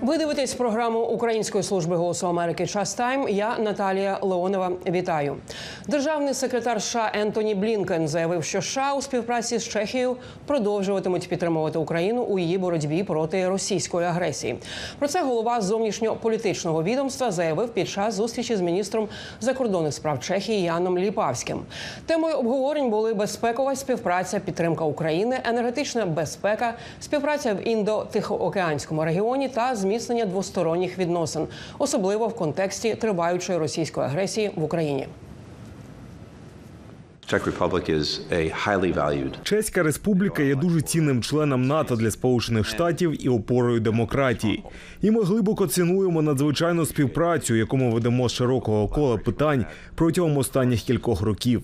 Ви дивитесь програму Української служби голосу Америки Час Тайм. Я Наталія Леонова. Вітаю. Державний секретар США Ентоні Блінкен заявив, що США у співпраці з Чехією продовжуватимуть підтримувати Україну у її боротьбі проти російської агресії. Про це голова зовнішньополітичного відомства заявив під час зустрічі з міністром закордонних справ Чехії Яном Ліпавським. Темою обговорень були безпекова співпраця, підтримка України, енергетична безпека, співпраця в індо-тихоокеанському регіоні та зміцнення двосторонніх відносин, особливо в контексті триваючої російської агресії в Україні. Чеська республіка є дуже цінним членом НАТО для Сполучених Штатів і опорою демократії. І ми глибоко цінуємо надзвичайну співпрацю, яку ми ведемо з широкого кола питань протягом останніх кількох років.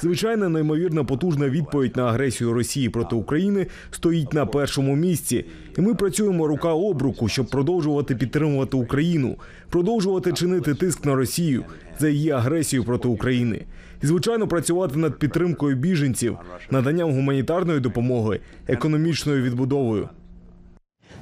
Звичайно, неймовірно потужна відповідь на агресію Росії проти України стоїть на першому місці, і ми працюємо рука об руку, щоб продовжувати підтримувати Україну, продовжувати чинити тиск на Росію за її агресію проти України. І звичайно працювати над підтримкою біженців, наданням гуманітарної допомоги, економічною відбудовою.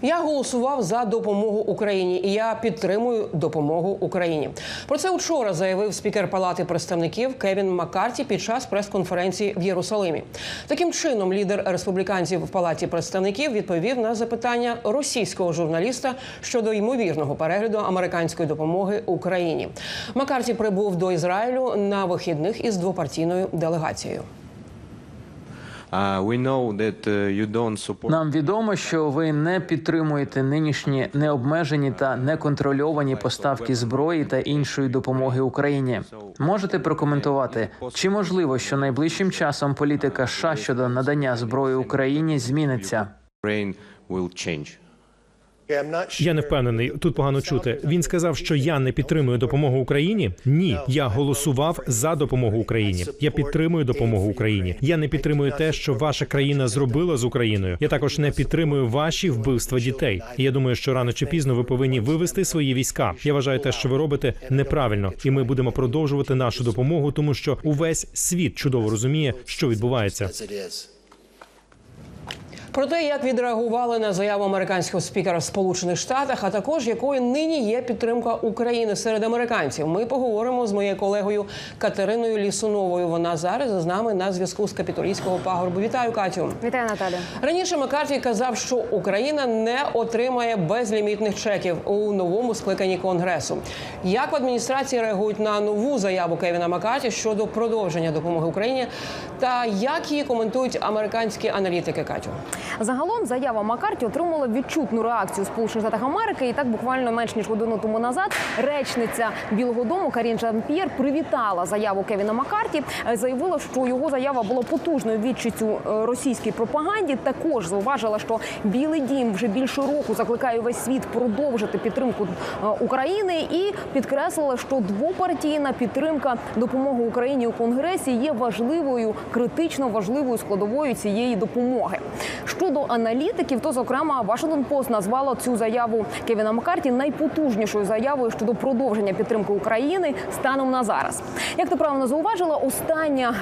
Я голосував за допомогу Україні, і я підтримую допомогу Україні. Про це вчора заявив спікер Палати представників Кевін Маккарті під час прес-конференції в Єрусалимі. Таким чином, лідер республіканців в Палаті представників відповів на запитання російського журналіста щодо ймовірного перегляду американської допомоги Україні. Маккарті прибув до Ізраїлю на вихідних із двопартійною делегацією. Нам відомо, що ви не підтримуєте нинішні необмежені та неконтрольовані поставки зброї та іншої допомоги Україні. Можете прокоментувати, чи можливо, що найближчим часом політика США щодо надання зброї Україні зміниться? Will change. Я не впевнений. Тут погано чути. Він сказав, що я не підтримую допомогу Україні. Ні, я голосував за допомогу Україні. Я підтримую допомогу Україні. Я не підтримую те, що ваша країна зробила з Україною. Я також не підтримую ваші вбивства дітей. І я думаю, що рано чи пізно ви повинні вивести свої війська. Я вважаю те, що ви робите неправильно, і ми будемо продовжувати нашу допомогу, тому що увесь світ чудово розуміє, що відбувається. Про те, як відреагували на заяву американського спікера в Сполучених Штатах, а також якою нині є підтримка України серед американців, ми поговоримо з моєю колегою Катериною Лісуновою. Вона зараз з нами на зв'язку з капітолійського пагорбу. Вітаю, Катю. Вітаю, Наталя. Раніше Маккарті казав, що Україна не отримає безлімітних чеків у новому скликанні конгресу. Як в адміністрації реагують на нову заяву Кевіна Маккарті щодо продовження допомоги Україні, та як її коментують американські аналітики, Катю? Загалом заява Маккарті отримала відчутну реакцію Сполучених Штатів Америки. І так буквально менш ніж годину тому назад речниця Білого Дому Карін Жан-П'єр привітала заяву Кевіна Маккарті. Е, Заявила, що його заява була потужною відчиттю е, російській пропаганді. Також зауважила, що Білий Дім вже більше року закликає весь світ продовжити підтримку е, України і підкреслила, що двопартійна підтримка допомоги Україні у Конгресі є важливою, критично важливою складовою цієї допомоги. Щодо аналітиків, то зокрема Вашингтон Пост назвала цю заяву Кевіна Маккарті найпотужнішою заявою щодо продовження підтримки України станом на зараз. Як ти правильно зауважила, остання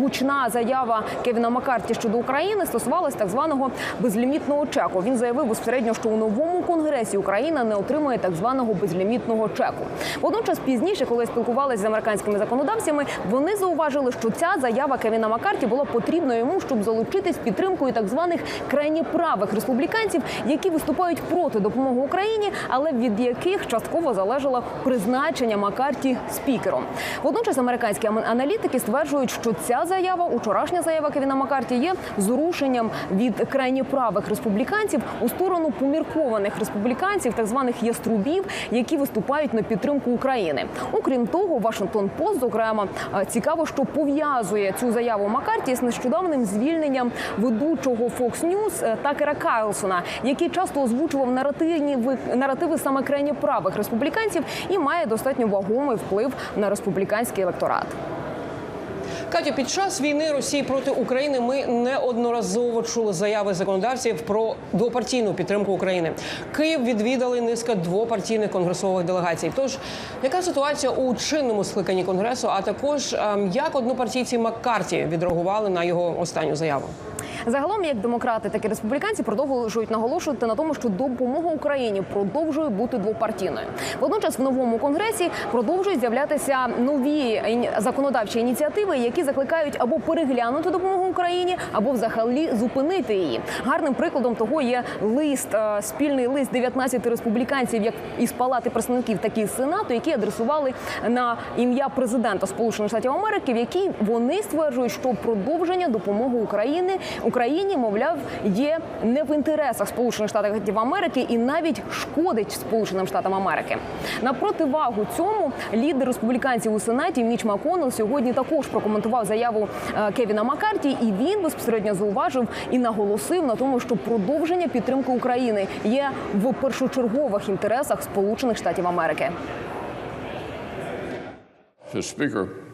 гучна заява Кевіна Маккарті щодо України стосувалась так званого безлімітного чеку. Він заявив безпосередньо, що у новому конгресі Україна не отримує так званого безлімітного чеку. Водночас пізніше, коли спілкувалися з американськими законодавцями, вони зауважили, що ця заява Кевіна Маккарті була потрібна йому, щоб залучитись підтримкою так званих крайні правих республіканців, які виступають проти допомоги Україні, але від яких частково залежало призначення Маккарті спікером. Водночас американські ам- аналітики стверджують, що ця заява, учорашня заява Кевіна Маккарті, є зрушенням від крайні правих республіканців у сторону поміркованих республіканців, так званих яструбів, які виступають на підтримку України. Окрім того, Вашингтон Пост, зокрема, е, цікаво, що пов'язує цю заяву Маккарті з нещодавним звільненням ведучого Fox News е, Такера Карлсона, який часто озвучував наративні ви- наративи саме крайні правих республіканців і має достатньо вагомий вплив на республіканський електорат. Катю, під час війни Росії проти України ми неодноразово чули заяви законодавців про двопартійну підтримку України. Київ відвідали низка двопартійних конгресових делегацій. Тож, яка ситуація у чинному скликанні конгресу? А також ем, як однопартійці Маккарті відреагували на його останню заяву? Загалом, як демократи, так і республіканці продовжують наголошувати на тому, що допомога Україні продовжує бути двопартійною. Водночас в новому конгресі продовжують з'являтися нові законодавчі ініціативи, які закликають або переглянути допомогу Україні, або взагалі зупинити її. Гарним прикладом того є лист, е, спільний лист 19 республіканців, як із палати представників, так і з сенату, які адресували на ім'я президента Сполучених Штатів Америки, в якій вони стверджують, що продовження допомоги України Україні, мовляв, є не в інтересах Сполучених Штатів Америки і навіть шкодить Сполученим Штатам Америки. На противагу цьому лідер республіканців у сенаті Міч Маконел сьогодні також прокоментував заяву е, Кевіна Маккарті, і він безпосередньо зауважив і наголосив на тому, що продовження підтримки України є в першочергових інтересах Сполучених Штатів Америки. The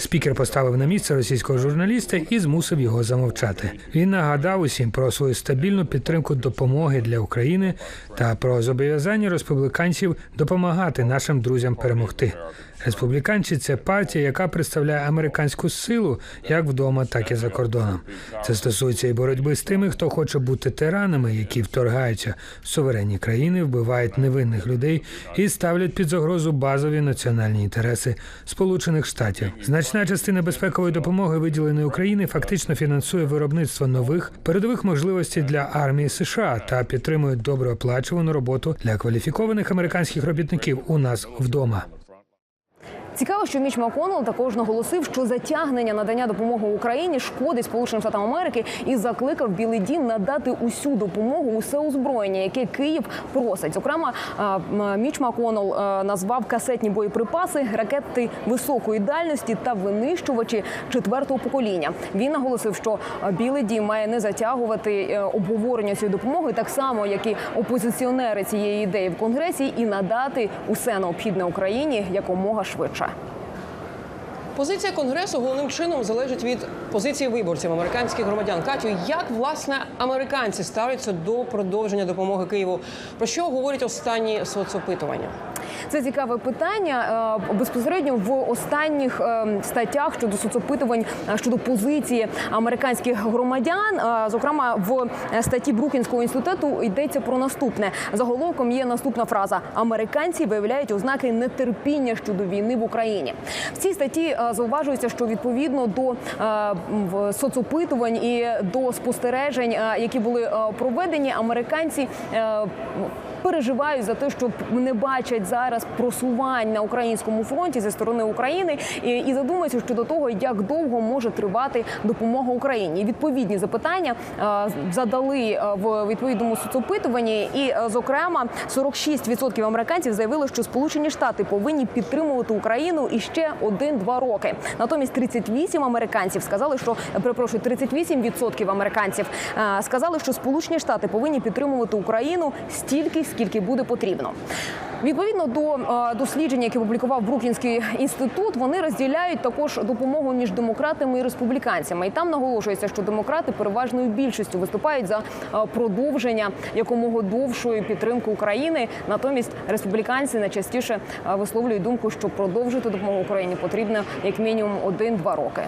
Спікер поставив на місце російського журналіста і змусив його замовчати. Він нагадав усім про свою стабільну підтримку допомоги для України та про зобов'язання республіканців допомагати нашим друзям перемогти. Республіканці це партія, яка представляє американську силу як вдома, так і за кордоном. Це стосується і боротьби з тими, хто хоче бути тиранами, які вторгаються в суверенні країни, вбивають невинних людей і ставлять під загрозу базові національні інтереси Сполучених Штатів. Значна частина безпекової допомоги, виділеної Україні, фактично фінансує виробництво нових передових можливостей для армії США та підтримує добре оплачувану роботу для кваліфікованих американських робітників у нас вдома. Цікаво, що Міч Маконел також наголосив, що затягнення надання допомоги Україні шкодить Сполученим Штатам Америки і закликав Білий Дім надати усю допомогу, усе озброєння, яке Київ просить. Зокрема, Міч Маконел назвав касетні боєприпаси, ракети високої дальності та винищувачі четвертого покоління. Він наголосив, що Білий Дім має не затягувати е, обговорення цієї допомоги, так само як і опозиціонери цієї ідеї в конгресі, і надати усе необхідне Україні якомога швидше. Позиція конгресу головним чином залежить від позиції виборців американських громадян. Катю, як власне американці ставляться до продовження допомоги Києву? Про що говорять останні соцопитування? Це цікаве питання. Е, Безпосередньо в останніх е, статтях щодо соцопитувань е, щодо позиції американських громадян, зокрема в статті Брукінського інституту йдеться про наступне. Заголовком є наступна фраза: американці виявляють ознаки нетерпіння щодо війни в Україні. В цій статті зауважується, що відповідно до соцопитувань і до спостережень, які були проведені, американці. Переживають за те, що не бачать зараз просувань на українському фронті зі сторони України, і, і задумаються щодо того, як довго може тривати допомога Україні. Відповідні запитання е, задали е, в відповідному соцопитуванні, і е, зокрема 46% американців заявили, що Сполучені Штати повинні підтримувати Україну іще один-два роки. Натомість 38 американців сказали, що перепрошую, 38% американців сказали, що Сполучені Штати повинні підтримувати Україну стільки, скільки буде потрібно. Відповідно до е, дослідження, яке публікував Брукінський інститут, вони розділяють також допомогу між демократами і республіканцями. І там наголошується, що демократи переважною більшістю виступають за е, продовження якомога довшої підтримки України. Натомість республіканці найчастіше е, висловлюють думку, що продовжити допомогу Україні потрібно як мінімум один-два роки.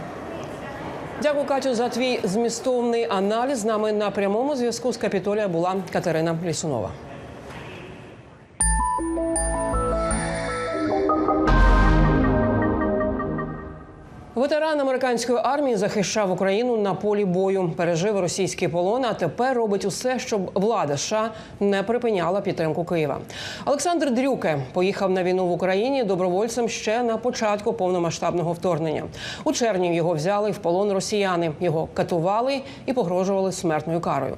Дякую, Катю, за твій змістовний аналіз. З нами на прямому зв'язку з Капітолія була Катерина Лісунова. Ветеран американської армії захищав Україну на полі бою, пережив російський полон, а тепер робить усе, щоб влада США не припиняла підтримку Києва. Олександр Дрюке поїхав на війну в Україні добровольцем ще на початку повномасштабного вторгнення. У червні його взяли в полон росіяни. Його катували і погрожували смертною карою.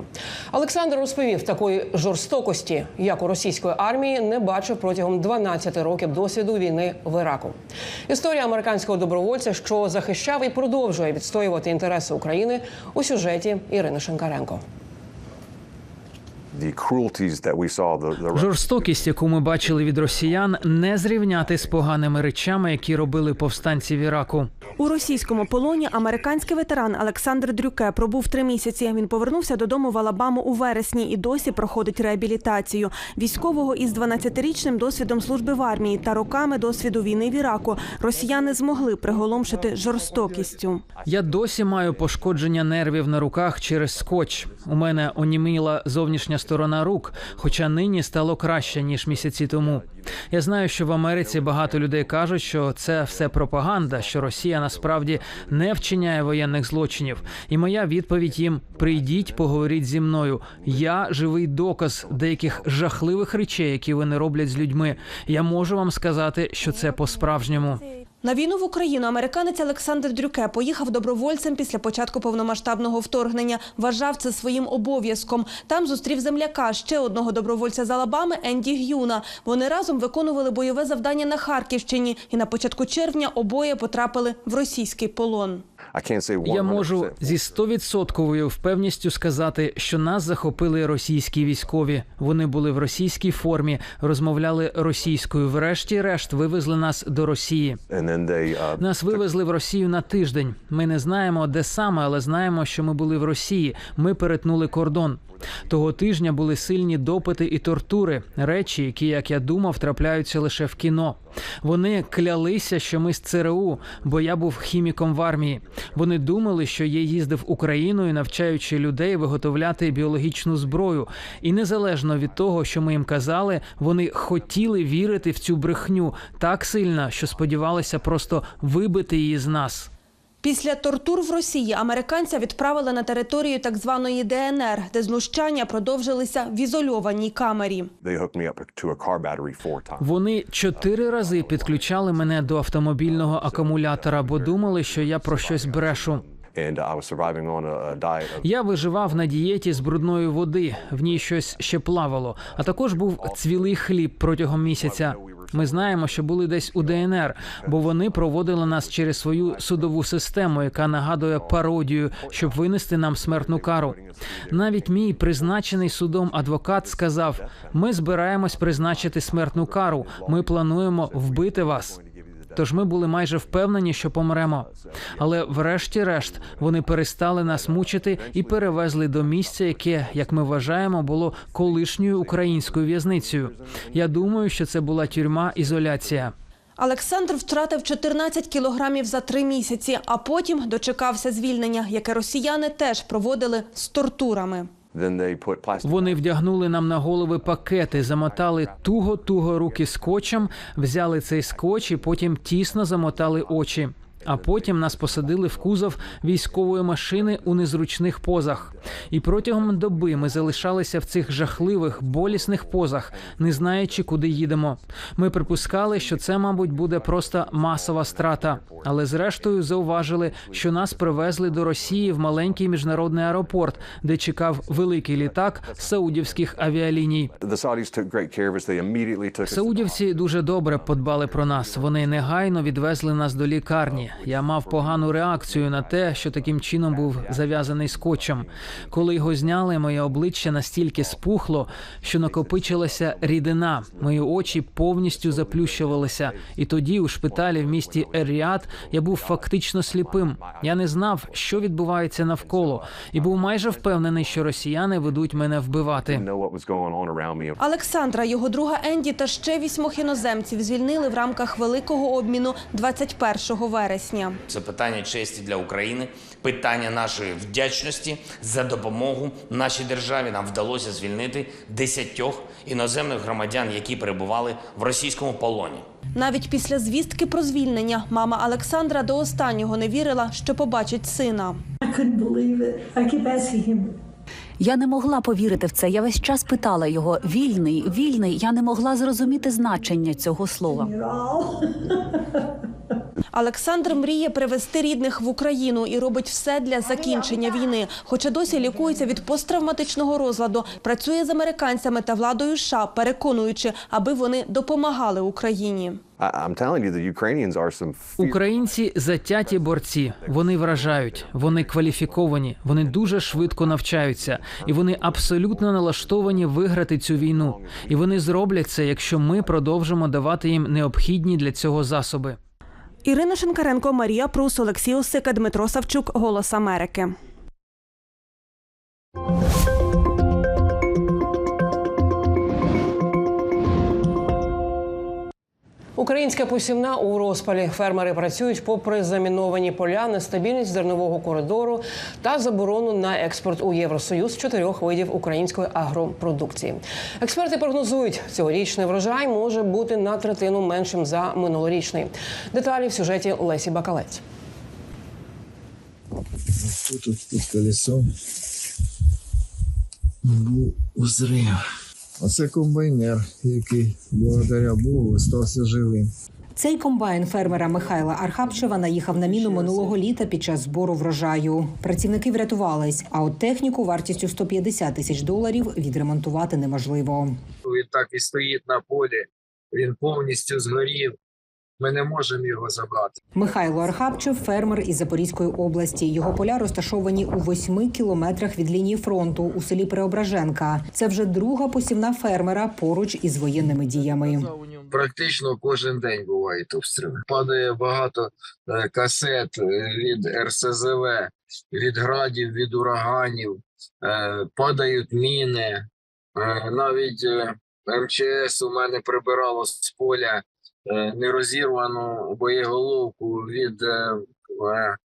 Олександр розповів, такої жорстокості, як у російської армії, не бачив протягом 12 років досвіду війни в Іраку. Історія американського добровольця, що захищав і продовжує відстоювати інтереси України у сюжеті Ірини Шинкаренко. Жорстокість, яку ми бачили від росіян, не зрівняти з поганими речами, які робили повстанці в Іраку. У російському полоні американський ветеран Олександр Дрюке пробув три місяці. Він повернувся додому в Алабаму у вересні і досі проходить реабілітацію. Військового із 12-річним досвідом служби в армії та роками досвіду війни в Іраку росіяни змогли приголомшити жорстокістю. Я досі маю пошкодження нервів на руках через скотч. У мене оніміла зовнішня сторона рук, хоча нині стало краще ніж місяці тому. Я знаю, що в Америці багато людей кажуть, що це все пропаганда, що Росія насправді не вчиняє воєнних злочинів. І моя відповідь їм: прийдіть, поговоріть зі мною. Я живий доказ деяких жахливих речей, які вони роблять з людьми. Я можу вам сказати, що це по-справжньому. На війну в Україну американець Олександр Дрюке поїхав добровольцем після початку повномасштабного вторгнення. Вважав це своїм обов'язком. Там зустрів земляка ще одного добровольця з Алабами Енді Гюна. Вони разом виконували бойове завдання на Харківщині, і на початку червня обоє потрапили в російський полон. I can't say 100%. Я можу зі стовідсотковою впевністю сказати, що нас захопили російські військові. Вони були в російській формі, розмовляли російською. Врешті-решт вивезли нас до Росії. Uh, Нас вивезли в Росію на тиждень. Ми не знаємо, де саме, але знаємо, що ми були в Росії. Ми перетнули кордон. Того тижня були сильні допити і тортури, речі, які, як я думав, трапляються лише в кіно. Вони клялися, що ми з ЦРУ, бо я був хіміком в армії. Вони думали, що я їздив Україною, навчаючи людей виготовляти біологічну зброю. І незалежно від того, що ми їм казали, вони хотіли вірити в цю брехню так сильно, що сподівалися просто вибити її з нас. Після тортур в Росії американця відправили на територію так званої ДНР, де знущання продовжилися в ізольованій камері. Вони чотири рази підключали мене до автомобільного акумулятора, бо думали, що я про щось брешу. Я виживав на дієті з брудної води, в ній щось ще плавало. А також був цвілий хліб протягом місяця. Ми знаємо, що були десь у ДНР, бо вони проводили нас через свою судову систему, яка нагадує пародію, щоб винести нам смертну кару. Навіть мій призначений судом адвокат сказав: ми збираємось призначити смертну кару. Ми плануємо вбити вас. Тож ми були майже впевнені, що помремо. Але врешті-решт вони перестали нас мучити і перевезли до місця, яке, як ми вважаємо, було колишньою українською в'язницею. Я думаю, що це була тюрма ізоляція. Олександр втратив 14 кілограмів за три місяці, а потім дочекався звільнення, яке росіяни теж проводили з тортурами. Вони вдягнули нам на голови пакети, замотали туго-туго руки скотчем, взяли цей скотч і потім тісно замотали очі. А потім нас посадили в кузов військової машини у незручних позах. І протягом доби ми залишалися в цих жахливих, болісних позах, не знаючи, куди їдемо. Ми припускали, що це, мабуть, буде просто масова страта. Але зрештою зауважили, що нас привезли до Росії в маленький міжнародний аеропорт, де чекав великий літак саудівських авіаліній. Саудівці дуже добре подбали про нас. Вони негайно відвезли нас до лікарні. Я мав погану реакцію на те, що таким чином був зав'язаний скотчем. Коли його зняли, моє обличчя настільки спухло, що накопичилася рідина. Мої очі повністю заплющувалися. І тоді, у шпиталі в місті Ер-Ріад, я був фактично сліпим. Я не знав, що відбувається навколо, і був майже впевнений, що росіяни ведуть мене вбивати. Олександра, його друга Енді та ще вісьмох іноземців звільнили в рамках великого обміну 21 вересня. Це питання честі для України, питання нашої вдячності за допомогу нашій державі. Нам вдалося звільнити десятьох іноземних громадян, які перебували в російському полоні. Навіть після звістки про звільнення мама Олександра до останнього не вірила, що побачить сина. Я не могла повірити в це. Я весь час питала його: вільний, вільний. Я не могла зрозуміти значення цього слова. Олександр мріє привезти рідних в Україну і робить все для закінчення війни. Хоча досі лікується від посттравматичного розладу, працює з американцями та владою США, переконуючи, аби вони допомагали Україні. Українці затяті борці. Вони вражають, вони кваліфіковані, вони дуже швидко навчаються, і вони абсолютно налаштовані виграти цю війну. І вони зроблять це, якщо ми продовжимо давати їм необхідні для цього засоби. Ірина Шинкаренко, Марія Прус, Олексій Осика, Дмитро Савчук. Голос Америки. Українська посівна у розпалі. Фермери працюють попри заміновані поля, нестабільність зернового коридору та заборону на експорт у Євросоюз чотирьох видів української агропродукції. Експерти прогнозують, цьогорічний врожай може бути на третину меншим за минулорічний. Деталі в сюжеті Лесі Бакалець. Тут, тут, тут був узрив. Оце комбайнер, який благодаря Богу стався живим. Цей комбайн фермера Михайла Архапчева наїхав на міну минулого літа під час збору врожаю. Працівники врятувались, а от техніку вартістю 150 тисяч доларів відремонтувати неможливо. Він так і стоїть на полі, він повністю згорів. Ми не можемо його забрати. Михайло Архапчев фермер із Запорізької області. Його поля розташовані у восьми кілометрах від лінії фронту у селі Преображенка. Це вже друга посівна фермера поруч із воєнними діями. Практично кожен день бувають обстріли. Падає багато е, касет е, від РСЗВ, від градів, від ураганів, е, падають міни. Навіть МЧС у мене прибирало з поля нерозірвану боєголовку від е, е,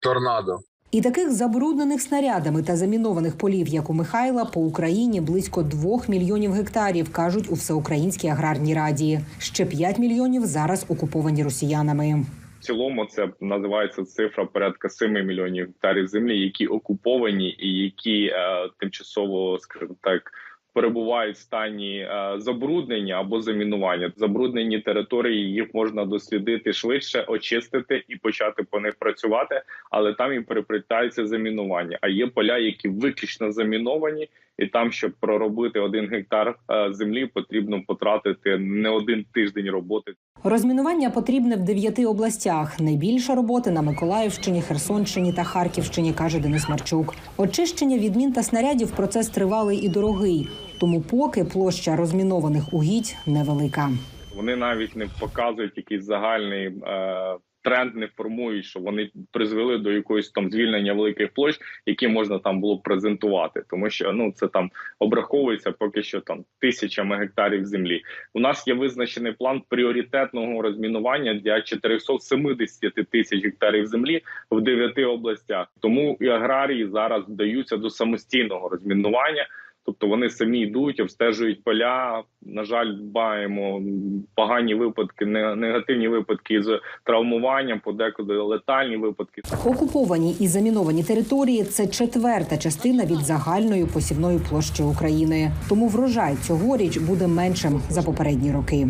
торнадо. І таких забруднених снарядами та замінованих полів, як у Михайла, по Україні близько двох мільйонів гектарів, кажуть у всеукраїнській аграрній раді. Ще 5 мільйонів зараз окуповані росіянами. В цілому це називається цифра порядка 7 мільйонів гектарів землі, які окуповані і які е, тимчасово, скажімо так. Перебувають в стані е, забруднення або замінування. Забруднені території їх можна дослідити швидше, очистити і почати по них працювати, але там і переплітається замінування. А є поля, які виключно заміновані, і там, щоб проробити один гектар е, землі, потрібно потратити не один тиждень роботи. Розмінування потрібне в дев'яти областях. Найбільше роботи на Миколаївщині, Херсонщині та Харківщині, каже Денис Марчук. Очищення від мін та снарядів процес тривалий і дорогий. Тому поки площа розмінованих угідь невелика. Вони навіть не показують якийсь загальний е, тренд, не формують, що вони призвели до якоїсь там звільнення великих площ, які можна там було презентувати, тому що ну це там обраховується поки що там тисячами гектарів землі. У нас є визначений план пріоритетного розмінування для 470 тисяч гектарів землі в дев'яти областях. Тому і аграрії зараз вдаються до самостійного розмінування. Тобто вони самі йдуть, обстежують поля. На жаль, маємо погані випадки, не- негативні випадки з травмуванням, подекуди летальні випадки. Окуповані і заміновані території це четверта частина від загальної посівної площі України. Тому врожай цьогоріч буде меншим за попередні роки.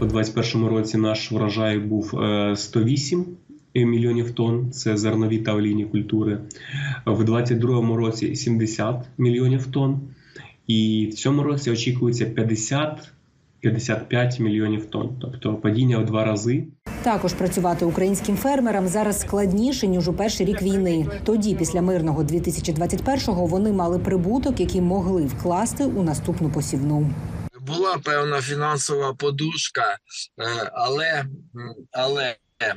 У 2021 році наш врожай був е, 108 мільйонів тонн. Це зернові та олійні культури. В 2022 році 70 мільйонів тонн. І в цьому році очікується 50-55 мільйонів тонн, тобто падіння в два рази. Також працювати українським фермерам зараз складніше ніж у перший рік війни. Тоді, після мирного 2021-го, вони мали прибуток, який могли вкласти у наступну посівну. Була певна фінансова подушка, е, але, але е,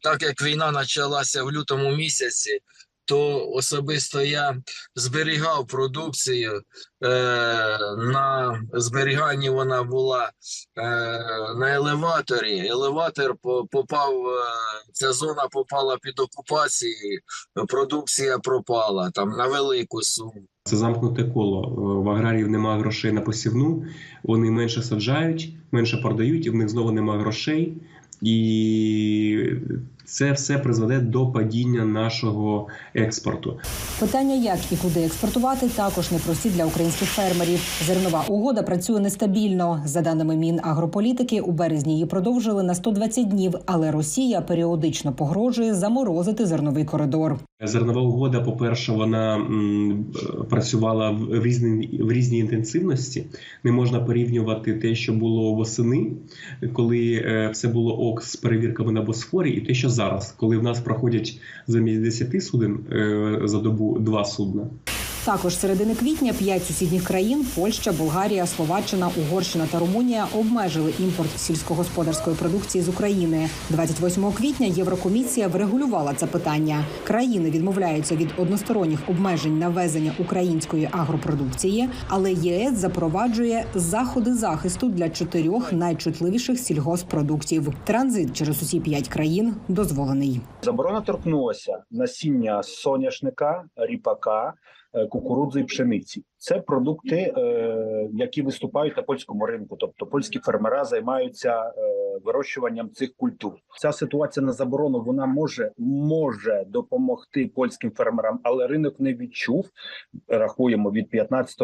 так як війна почалася в лютому місяці, то особисто я зберігав продукцію. Е, на зберіганні вона була е, на елеваторі. Елеватор попав, е, ця зона попала під окупацію, продукція пропала там на велику суму. Це замкнуте коло. Е, В аграріїв немає грошей на посівну, вони менше саджають, менше продають, і в них знову немає грошей. І це все призведе до падіння нашого експорту. Питання, як і куди експортувати, також непрості для українських фермерів. Зернова угода працює нестабільно. За даними Мінагрополітики, у березні її продовжили на 120 днів, але Росія періодично погрожує заморозити зерновий коридор. Зернова угода, по-перше, вона м, працювала в різні, в різній інтенсивності. Не можна порівнювати те, що було восени, коли е, все було ок з перевірками на Босфорі, і те, що зараз, коли в нас проходять замість 10 суден е, за добу два судна. Також середини квітня п'ять сусідніх країн Польща, Болгарія, Словаччина, Угорщина та Румунія обмежили імпорт сільськогосподарської продукції з України. 28 квітня Єврокомісія врегулювала це питання. Країни відмовляються від односторонніх обмежень на ввезення української агропродукції, але ЄС запроваджує заходи захисту для чотирьох найчутливіших сільгоспродуктів. Транзит через усі п'ять країн дозволений. Заборона торкнулася насіння соняшника, ріпака, кукурудзи і пшениці. Це продукти, е, які виступають на польському ринку. Тобто польські фермера займаються е, вирощуванням цих культур. Ця ситуація на заборону вона може може допомогти польським фермерам, але ринок не відчув. Рахуємо від 15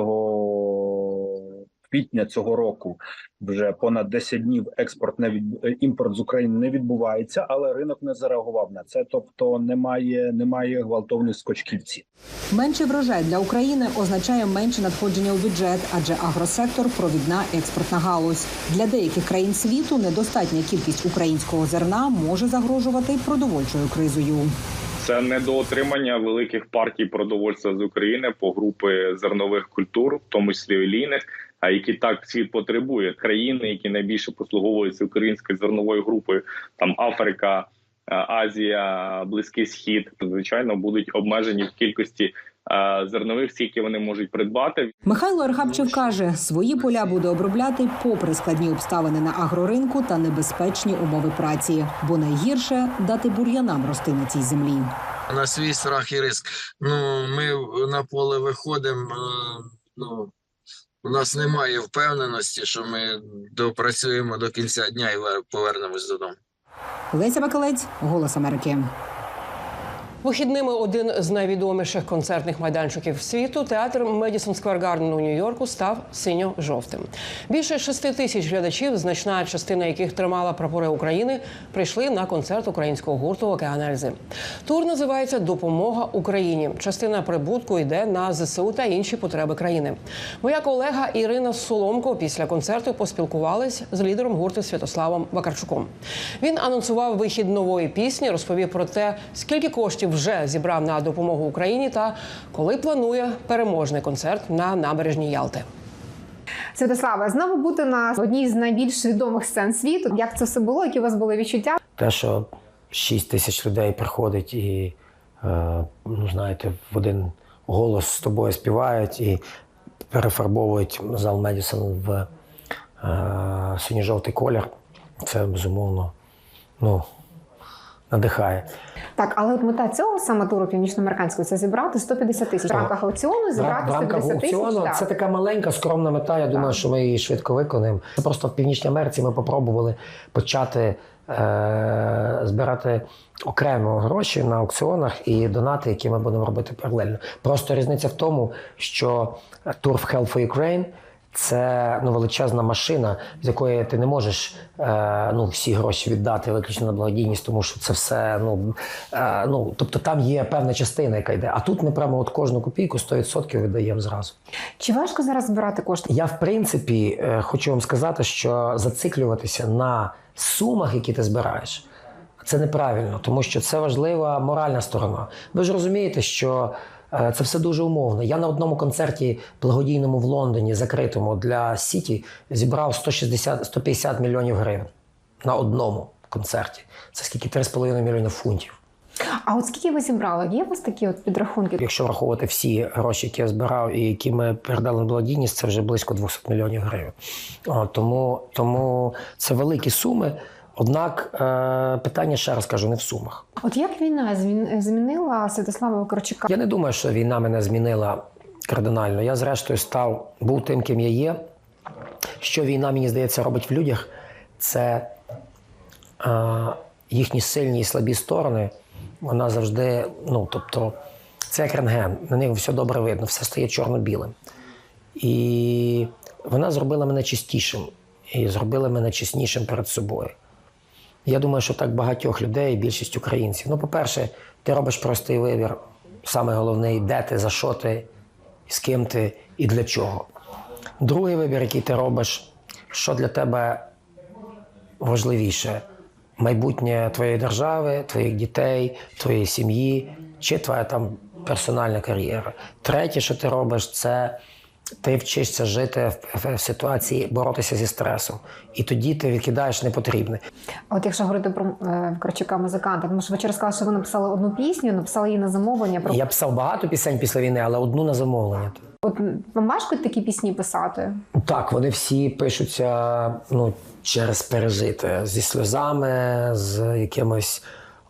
квітня цього року вже понад 10 днів експорт не від е, імпорт з України не відбувається, але ринок не зареагував на це. Тобто немає, немає гвалтовних скочківці. Менший врожай для України означає менше надходження у бюджет, адже агросектор провідна експортна галузь. Для деяких країн світу недостатня кількість українського зерна може загрожувати продовольчою кризою. Це недоотримання великих партій продовольства з України по групи зернових культур, в тому числі олійних, а які так світ потребує. Країни, які найбільше послуговуються українською зерновою групою, там Африка, е, Азія, Близький Схід, звичайно, будуть обмежені в кількості е, зернових, скільки вони можуть придбати. Михайло Архапчев каже, свої поля буде обробляти попри складні обставини на агроринку та небезпечні умови праці, бо найгірше дати бур'янам рости на цій землі. на свій страх і риск. Ну, ми на поле виходимо. е, Ну, у нас немає впевненості, що ми допрацюємо до кінця дня і вер- повернемось додому. Леся Бакалець, Голос Америки. Вихідними один з найвідоміших концертних майданчиків світу театр Медісон Сквер Гарден у Нью-Йорку став синьо-жовтим. Більше шести тисяч глядачів, значна частина яких тримала прапори України, прийшли на концерт українського гурту Океан Ельзи. Тур називається Допомога Україні. Частина прибутку йде на ЗСУ та інші потреби країни. Моя колега Ірина Соломко після концерту поспілкувалась з лідером гурту Святославом Вакарчуком. Він анонсував вихід нової пісні, розповів про те, скільки коштів вже зібрав на допомогу Україні та коли планує переможний концерт на набережній Ялти. Святославе, знову бути на одній з найбільш відомих сцен світу. Як це все було? Які у вас були відчуття? Те, що 6 тисяч людей приходить і, е, ну знаєте, в один голос з тобою співають і перефарбовують зал Медісон в е, синьо-жовтий колір. Це безумовно ну, надихає. Так, але от мета цього саме туру північноамериканського це зібрати 150 тисяч в рамках аукціону. Зібрати в рамках 150 тисяч. аукціону так. це така маленька скромна мета. Я думаю, що ми її швидко виконаємо. Це просто в Північній Америці ми попробували почати е- збирати окремо гроші на аукціонах і донати, які ми будемо робити паралельно. Просто різниця в тому, що тур в Hell for Ukraine це ну, величезна машина, з якої ти не можеш е, ну, всі гроші віддати виключно на благодійність, тому що це все. Ну, е, ну, тобто там є певна частина, яка йде. А тут ми прямо от кожну копійку 100% віддаємо зразу. Чи важко зараз збирати кошти? Я, в принципі, е, хочу вам сказати, що зациклюватися на сумах, які ти збираєш, це неправильно, тому що це важлива моральна сторона. Ви ж розумієте, що це все дуже умовно. Я на одному концерті благодійному в Лондоні, закритому для Сіті, зібрав 160, 150 мільйонів гривень на одному концерті. Це скільки 3,5 мільйони фунтів. А от скільки ви зібрали? Є у вас такі от підрахунки? Якщо враховувати всі гроші, які я збирав і які ми передали на благодійність, це вже близько 200 мільйонів гривень. Тому, тому це великі суми. Однак е, питання ще раз кажу, не в сумах. От як війна змінила Святослава Вакарчука? Я не думаю, що війна мене змінила кардинально. Я, зрештою, став був тим, ким я є. Що війна, мені здається, робить в людях, це е, їхні сильні і слабі сторони, вона завжди, ну тобто, це як рентген, на них все добре видно, все стає чорно-білим. І вона зробила мене чистішим і зробила мене чеснішим перед собою. Я думаю, що так багатьох людей, більшість українців. Ну, по-перше, ти робиш простий вибір. Саме головне, де ти, за що ти, з ким ти і для чого. Другий вибір, який ти робиш, що для тебе важливіше: майбутнє твоєї держави, твоїх дітей, твоєї сім'ї, чи твоя там персональна кар'єра. Третє, що ти робиш, це ти вчишся жити в, в, в ситуації, боротися зі стресом. І тоді ти відкидаєш непотрібне. От якщо говорити про е, Корчука музиканта, тому що ви сказали, що ви написали одну пісню, написали її на замовлення. Про Я писав багато пісень після війни, але одну на замовлення. от вам важко такі пісні писати? Так, вони всі пишуться ну, через пережити зі сльозами, з якимось.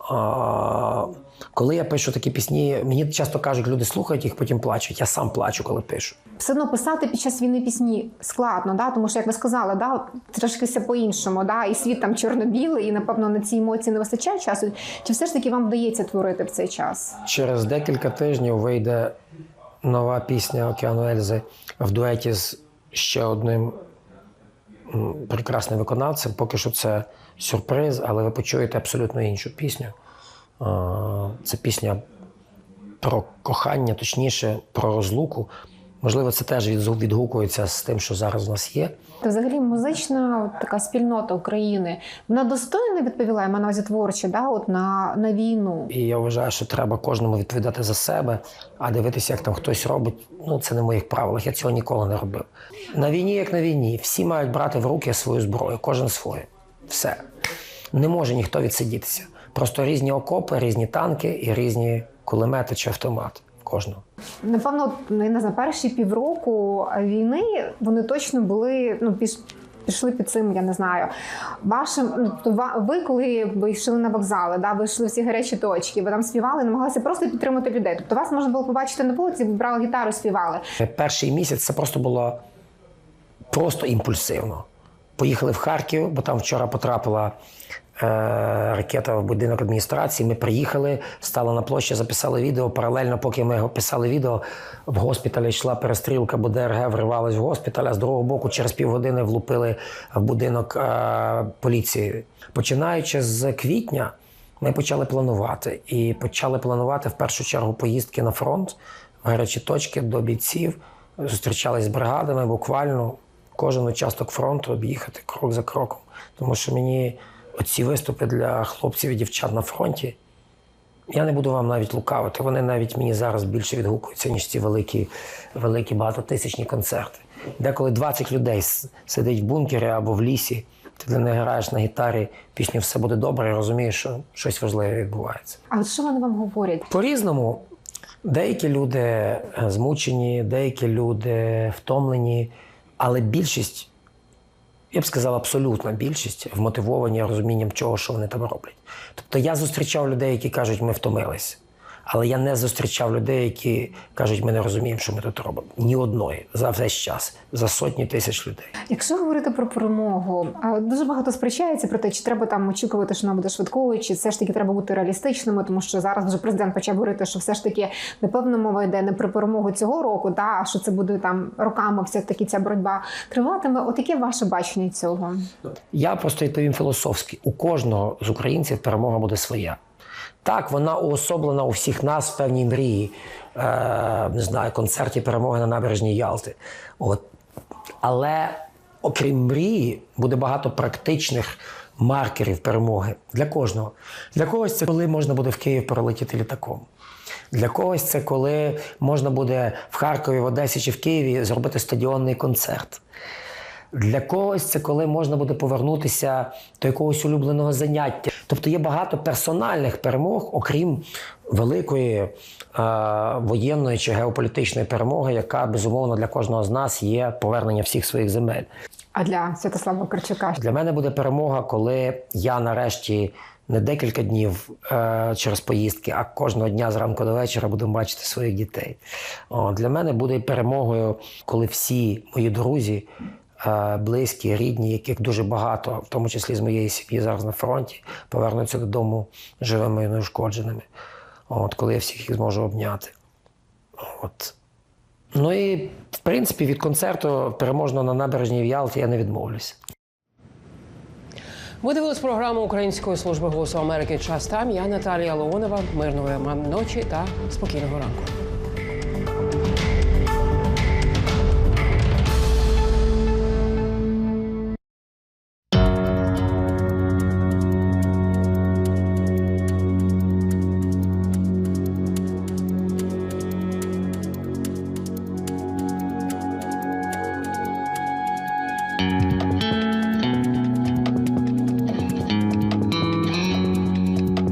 А... Коли я пишу такі пісні, мені часто кажуть, люди слухають їх, потім плачуть. Я сам плачу, коли пишу. Все одно писати під час війни пісні складно, да? тому що, як ви сказали, да, трошки все по-іншому, да? і світ там чорно-білий, і напевно на ці емоції не вистачає часу. Чи все ж таки вам вдається творити в цей час? Через декілька тижнів вийде нова пісня Океану Ельзи в дуеті з ще одним прекрасним виконавцем. Поки що це сюрприз, але ви почуєте абсолютно іншу пісню. Це пісня про кохання, точніше, про розлуку. Можливо, це теж відгукується з тим, що зараз у нас є. Та взагалі музична от така спільнота України вона достойно відповіла, я маю на увазі творче, да? от на, на війну. І я вважаю, що треба кожному відповідати за себе, а дивитися, як там хтось робить, ну це не в моїх правилах. Я цього ніколи не робив. На війні, як на війні, всі мають брати в руки свою зброю, кожен свою. Все. Не може ніхто відсидітися. Просто різні окопи, різні танки і різні кулемети чи автомати в кожного. Напевно, ну, я не знаю, перші півроку війни вони точно були ну, піш, пішли під цим, я не знаю. Вашим, ну, то ви, коли ви йшли на вокзали, да, ви йшли всі гарячі точки, ви там співали, намагалися просто підтримати людей. Тобто вас можна було побачити на вулиці, ви брали гітару, співали. Перший місяць це просто було просто імпульсивно. Поїхали в Харків, бо там вчора потрапила ракета в будинок адміністрації. Ми приїхали, стали на площі, записали відео. Паралельно, поки ми писали відео, в госпіталі йшла перестрілка, бо ДРГ вривалась в госпіталь, а з другого боку через півгодини влупили в будинок е, поліції. Починаючи з квітня, ми почали планувати. І почали планувати в першу чергу поїздки на фронт, в гарячі точки до бійців. Зустрічались з бригадами буквально кожен участок фронту об'їхати крок за кроком. Тому що мені оці виступи для хлопців і дівчат на фронті. Я не буду вам навіть лукавити. Вони навіть мені зараз більше відгукуються, ніж ці великі, великі багатотисячні концерти. Деколи 20 людей сидить в бункері або в лісі, ти для них граєш на гітарі, пісню все буде добре, і розумієш, що щось важливе відбувається. А от що вони вам говорять? По-різному. Деякі люди е, змучені, деякі люди втомлені, але більшість, я б сказав, абсолютна більшість вмотивовані розумінням чого, що вони там роблять. Тобто я зустрічав людей, які кажуть, ми втомилися. Але я не зустрічав людей, які кажуть, ми не розуміємо, що ми тут робимо. Ні одної за весь час, за сотні тисяч людей. Якщо говорити про перемогу, дуже багато сперечається про те, чи треба там очікувати, що вона буде швидкою, чи все ж таки треба бути реалістичними, тому що зараз вже президент почав говорити, що все ж таки напевно мова йде не про перемогу цього року, та а що це буде там роками, все таки ця боротьба триватиме. От яке ваше бачення цього? Я просто відповім філософськи. У кожного з українців перемога буде своя. Так, вона уособлена у всіх нас в певній мрії, е, не знаю, концерті перемоги на набережній Ялти. От. Але окрім мрії, буде багато практичних маркерів перемоги для кожного. Для когось це коли можна буде в Київ перелетіти літаком. Для когось це коли можна буде в Харкові, в Одесі чи в Києві зробити стадіонний концерт. Для когось це коли можна буде повернутися до якогось улюбленого заняття. Тобто є багато персональних перемог, окрім великої е, воєнної чи геополітичної перемоги, яка безумовно для кожного з нас є повернення всіх своїх земель. А для Святослава Карчука Для мене буде перемога, коли я нарешті не декілька днів е, через поїздки, а кожного дня зранку до вечора буду бачити своїх дітей. О, для мене буде перемогою, коли всі мої друзі близькі, рідні, яких дуже багато, в тому числі з моєї сім'ї зараз на фронті, повернуться додому живими і неушкодженими. От, коли я всіх їх зможу обняти. От. Ну і в принципі від концерту переможного на набережній в Ялті я не відмовлюся. Ви дивились програму Української служби голосу Америки Час там. Я Наталія Леонова. Мирної вам ночі та спокійного ранку.